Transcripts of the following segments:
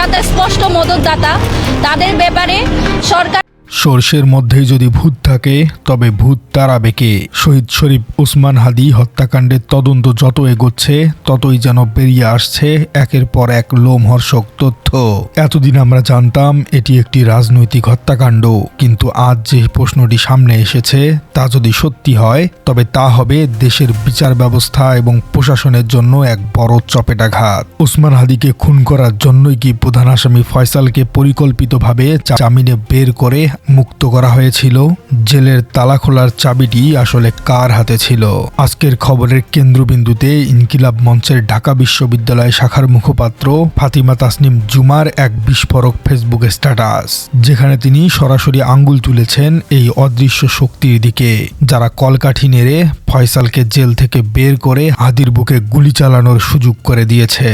যাতে স্পষ্ট মদতদাতা তাদের ব্যাপারে সরকার সর্ষের মধ্যেই যদি ভূত থাকে, তবে ভূত তাড়াবে কে? শহীদ শরীফ উসমান হাদি হত্যাকাণ্ডের তদন্ত যত এগোচ্ছে, ততই যেন বেরিয়ে আসছে একের পর এক লোমহর্ষক তথ্য। এতদিন আমরা জানতাম এটি একটি রাজনৈতিক হত্যাকাণ্ড, কিন্তু আজ যে প্রশ্নটি সামনে এসেছে, তা যদি সত্যি হয়, তবে তা হবে দেশের বিচার ব্যবস্থা এবং প্রশাসনের জন্য এক বড় চপেটাঘাত। উসমান হাদিকে খুন করার জন্যই কি প্রধান আসামি ফয়সালকে পরিকল্পিতভাবে জামিনে বের করে মুক্ত করা হয়েছিল। জেলের তালা খোলার চাবিটি আসলে কার হাতে ছিল? আজকের খবরের কেন্দ্রবিন্দুতে ইনকিলাব মঞ্চের ঢাকা বিশ্ববিদ্যালয় শাখার মুখপাত্র ফাতিমা তাসনিম জুমার এক বিস্ফোরক ফেসবুক স্ট্যাটাস, যেখানে তিনি সরাসরি আঙ্গুল তুলেছেন এই অদৃশ্য শক্তির দিকে। যারা কলকাঠি নেড়ে ফয়সালকে জেল থেকে বের করে হাদির বুকে গুলি চালানোর সুযোগ করে দিয়েছে।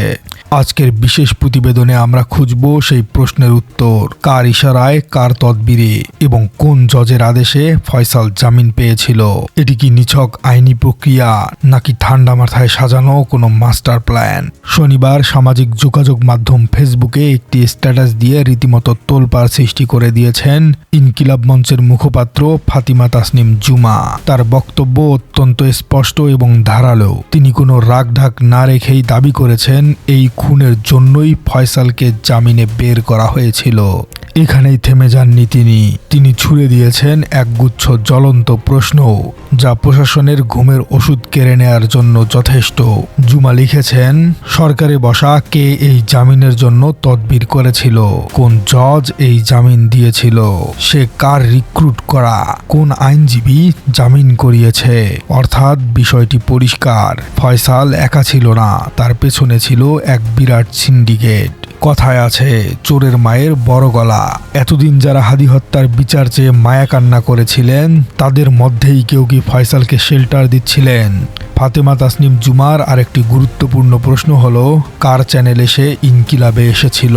আজকের বিশেষ প্রতিবেদনে আমরা খুঁজব সেই প্রশ্নের উত্তর। কার ইশারায়, কার তদবিরে এবং কোন জজের আদেশে ফয়সাল জামিন পেয়েছিল? এটি কি নিছক আইনি প্রক্রিয়া নাকি ঠান্ডা মাথায় সাজানো কোনো মাস্টার প্ল্যান? শনিবার সামাজিক যোগাযোগ মাধ্যম ফেসবুকে একটি স্ট্যাটাস দিয়ে রীতিমতো তোলপাড় সৃষ্টি করে দিয়েছেন ইনকিলাব মঞ্চের মুখপাত্র ফাতিমা তাসনিম জুমা। তার বক্তব্য অত্যন্ত স্পষ্ট এবং ধারালো। তিনি কোনো রাগঢাক না রেখেই দাবি করেছেন, এই খুনের জন্যই ফয়সালকে জামিনে বের করা হয়েছিল। এখানেই থেমে যাননি তিনি। তিনি ছুড়ে দিয়েছেন একগুচ্ছ জ্বলন্ত প্রশ্ন, যা প্রশাসনের ঘুমের ওষুধ কেড়ে নেয়ার জন্য যথেষ্ট। জুমা লিখেছেন, সরকারে বসা কে এই জামিনের জন্য তদবির করেছিল? কোন জজ এই জামিন দিয়েছিল? সে কার রিক্রুট করা? কোন আইনজীবী জামিন করিয়েছে? অর্থাৎ বিষয়টি পরিষ্কার। ফয়সাল একা ছিল না, তার পেছনে ছিল এক বিরাট সিন্ডিকেট। কথায় আছে, চোরের মায়ের বড় গলা। এতদিন যারা হাদি হত্যার বিচার চেয়ে মায়া কান্না করেছিলেন, তাদের মধ্যেই কেউ কি ফয়সালকে শেল্টার দিচ্ছিলেন? ফাতেমা তাসনিম জুমার আরেকটি গুরুত্বপূর্ণ প্রশ্ন হলো, কার চ্যানেলে সে ইনকিলাবে এসেছিল?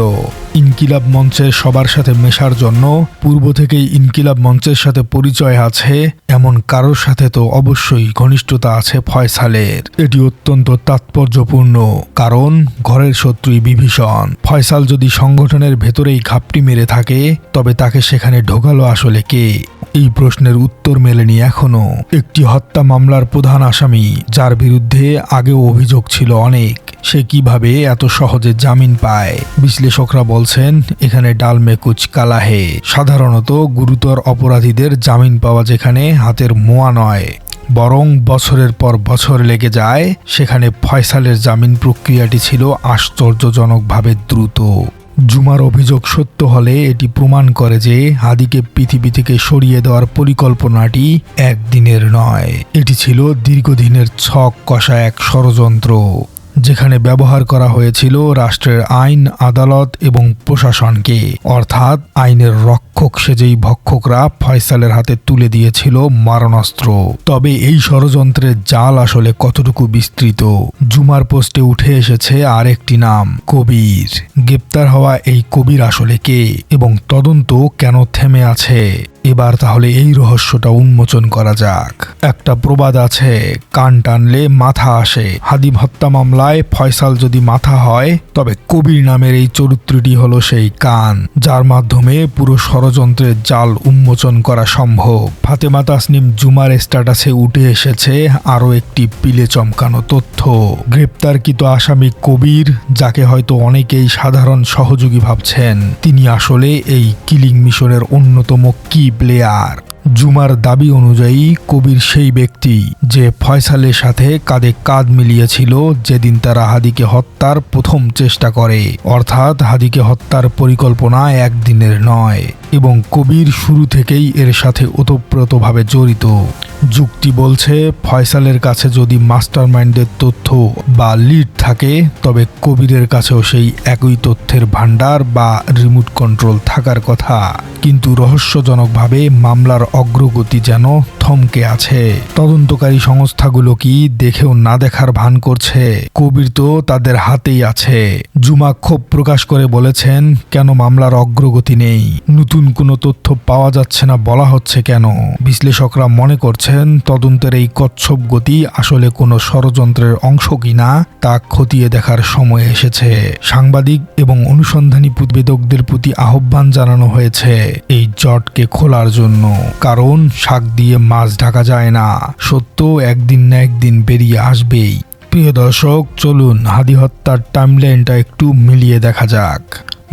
ইনকিলাব মঞ্চের সবার সাথে মেশার জন্য পূর্ব থেকেই ইনকিলাব মঞ্চের সাথে পরিচয় আছে, এমন কারোর সাথে তো অবশ্যই ঘনিষ্ঠতা আছে ফয়সালের। এটি অত্যন্ত তাৎপর্যপূর্ণ, কারণ ঘরের শত্রুই বিভীষণ। ফয়সাল যদি সংগঠনের ভেতরেই ঘাপটি মেরে থাকে, তবে তাকে সেখানে ঢোকালো আসলে কে? এই প্রশ্নের উত্তর মেলেনি এখনও। একটি হত্যা মামলার প্রধান আসামি, যার বিরুদ্ধে আগেও অভিযোগ ছিল অনেক। সে কীভাবে এত সহজে জামিন পায়? বিশ্লেষকরা বলছেন, এখানে ডালমে কুচ কালাহে। সাধারণত গুরুতর অপরাধীদের জামিন পাওয়া যেখানে হাতের মোয়া নয়, বরং বছরের পর বছর লেগে যায়, সেখানে ফয়সালের জামিন প্রক্রিয়াটি ছিল আশ্চর্যজনকভাবে দ্রুত। জুমার অভিযোগ সত্য হলে এটি প্রমাণ করে যে হাদিকে পৃথিবী থেকে সরিয়ে দেওয়ার পরিকল্পনাটি একদিনের নয়। এটি ছিল দীর্ঘদিনের ছক কষা এক ষড়যন্ত্র। যেখানে ব্যবহার করা হয়েছিল রাষ্ট্রের আইন, আদালত এবং প্রশাসনকে। অর্থাৎ আইনের রক্ষক সেজেই ভক্ষকরা ফয়সালের হাতে তুলে দিয়েছিল মারণাস্ত্র। তবে এই ষড়যন্ত্রের জাল আসলে কতটুকু বিস্তৃত? জুমার পোস্টে উঠে এসেছে আরেকটি নাম, কবির। গ্রেপ্তার হওয়া এই কবির আসলে কে এবং তদন্ত কেন থেমে আছে? এবার তাহলে এই রহস্যটা উন্মোচন করা যাক। একটা প্রবাদ আছে, কান টানলে মাথা আসে। হাদিম হত্যা মামলায় ফয়সাল যদি মাথা হয়, তবে কবির নামের এই চরিত্রটি হলো সেই কান, যার মাধ্যমে পুরো ষড়যন্ত্রের জাল উন্মোচন করা সম্ভব। ফাতেমা তাসনিম জুমার স্ট্যাটাসে উঠে এসেছে আরও একটি পিলে চমকানো তথ্য। গ্রেপ্তারকৃত আসামি কবির, যাকে হয়তো অনেকেই সাধারণ সহযোগী ভাবছেন, তিনি আসলে এই কিলিং মিশনের অন্যতম কি প্লেয়ার। জুমার দাবি অনুযায়ী কবির সেই ব্যক্তি, যে ফয়সালের সাথে কাঁধে কাঁধ মিলিয়েছিল যেদিন তারা হাদিকে হত্যার প্রথম চেষ্টা করে। অর্থাৎ হাদিকে হত্যার পরিকল্পনা একদিনের নয়। এবং কবির শুরু থেকেই এর সাথে ওতপ্রোতভাবে জড়িত। যুক্তি বলছে, ফয়সালের কাছে যদি মাস্টার মাইন্ডের তথ্য বা লিড থাকে, তবে কবিরের কাছেও সেই একই তথ্যের ভাণ্ডার বা রিমোট কন্ট্রোল থাকার কথা। কিন্তু রহস্যজনকভাবে মামলার অগ্রগতি যেন থমকে আছে। তদন্তকারী সংস্থাগুলো কি দেখেও না দেখার ভান করছে? কবির তো তাদের হাতেই আছে। জুমা ক্ষোভ প্রকাশ করে বলেছেন, কেন মামলার অগ্রগতি নেই? নতুন নতুন কোনো তথ্য পাওয়া যাচ্ছে না, বলা হচ্ছে কেন? বিশ্লেষকরা মনে করছেন, তদন্তের এই কচ্ছপ গতি আসলে কোনো ষড়যন্ত্রের অংশ কিনা তা খতিয়ে দেখার সময় এসেছে। সাংবাদিক এবং অনুসন্ধানী প্রতিবেদকদের প্রতি আহ্বান জানানো হয়েছে এই জটকে খোলার জন্য। কারণ শাক দিয়ে মাছ ঢাকা যায় না, সত্য একদিন না একদিন বেরিয়ে আসবেই। প্রিয় দর্শক, চলুন হাদি হত্যার টাইমলাইনটা একটু মিলিয়ে দেখা যাক।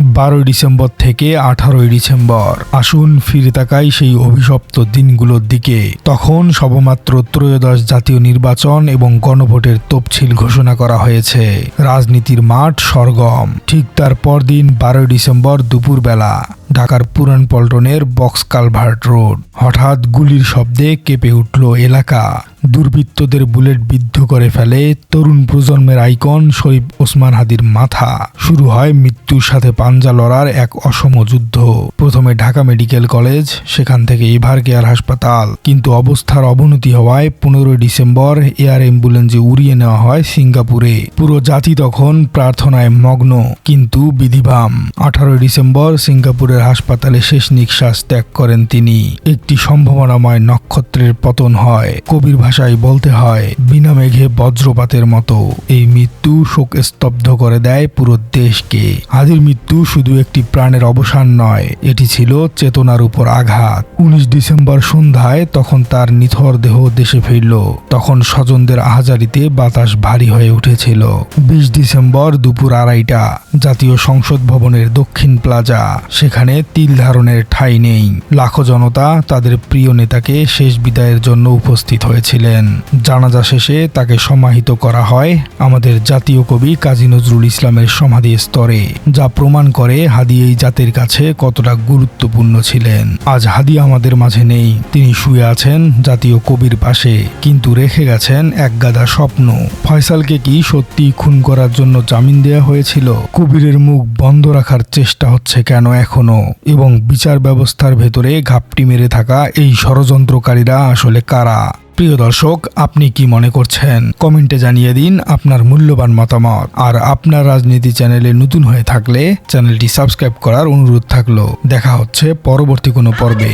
বারোই ডিসেম্বর থেকে আঠারোই ডিসেম্বর। আসুন ফিরে তাকাই সেই অভিশপ্ত দিনগুলোর দিকে। তখন সবমাত্র ত্রয়োদশ জাতীয় নির্বাচন এবং গণভোটের তফছিল ঘোষণা করা হয়েছে। রাজনীতির মাঠ সরগম। ঠিক তার পরদিন বারোই ডিসেম্বর দুপুরবেলা। ঢাকার পুরান পল্টনের বক্স কালভার্ট রোড। হঠাৎ গুলির শব্দে কেঁপে উঠল এলাকা। দুর্বৃত্তদের বুলেট বিদ্ধ করে ফেলে তরুণ প্রজন্মের আইকন শরীফ ওসমান হাদির মাথা। শুরু হয় মৃত্যুর সাথে পাঞ্জা লড়ার এক অসম যুদ্ধ। প্রথমে ঢাকা মেডিকেল কলেজ, সেখান থেকে এভার কেয়ার হাসপাতাল। কিন্তু অবস্থার অবনতি হওয়ায় পনেরোই ডিসেম্বর এয়ার অ্যাম্বুলেন্সে উড়িয়ে নেওয়া হয় সিঙ্গাপুরে। পুরো জাতি তখন প্রার্থনায় মগ্ন, কিন্তু বিধিবাম আঠারোই ডিসেম্বর সিঙ্গাপুরের হাসপাতালে শেষ নিঃশ্বাস ত্যাগ করেন তিনি। একটি সম্ভাবনাময় নক্ষত্রের পতন হয়। কবির ভাষায় বলতে হয়, বিনা মেঘে বজ্রপাতের মতো। এই মৃত্যু শোক স্তব্ধ করে দেয় পুরো দেশকে। হাদির মৃত্যু শুধু একটি প্রাণের অবসান নয়, এটি ছিল চেতনার উপর আঘাত। উনিশ ডিসেম্বর সন্ধ্যায় তখন তার নিথর দেহ দেশে ফিরল। তখন স্বজনদের আহাজারিতে বাতাস ভারী হয়ে উঠেছিল। বিশ ডিসেম্বর দুপুর আড়াইটা, জাতীয় সংসদ ভবনের দক্ষিণ প্লাজা। সেখানে তিল ধারণের ঠাঁই নেই। লাখো জনতা তাদের প্রিয় নেতাকে শেষ বিদায়ের জন্য উপস্থিত হয়েছিলেন। জানাজা শেষে তাকে সমাহিত করা হয় আমাদের জাতীয় কবি কাজী নজরুল ইসলামের সমাধি স্তরে, যা প্রমাণ করে হাদি এই জাতির কাছে কতটা গুরুত্বপূর্ণ ছিলেন। আজ হাদি আমাদের মাঝে নেই। তিনি শুয়ে আছেন জাতীয় কবির পাশে, কিন্তু রেখে গেছেন এক গাদা স্বপ্ন। ফয়সালকে কি সত্যি খুন করার জন্য জামিন দেয়া হয়েছিল? কবিরের মুখ বন্ধ রাখার চেষ্টা হচ্ছে কেন এখনও? এবং বিচার ব্যবস্থার ভেতরে ঘাপটি মেরে থাকা এই ষড়যন্ত্রকারীরা আসলে কারা? প্রিয় দর্শক, আপনি কি মনে করছেন? কমেন্টে জানিয়ে দিন আপনার মূল্যবান মতামত। আর আপনার রাজনীতি চ্যানেলে নতুন হয়ে থাকলে চ্যানেলটি সাবস্ক্রাইব করার অনুরোধ থাকল। দেখা হচ্ছে পরবর্তী কোনো পর্বে।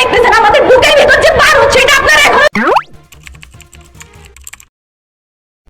দেখতেছেন আমাদের বুকের ভেতর যে পার হচ্ছে এটা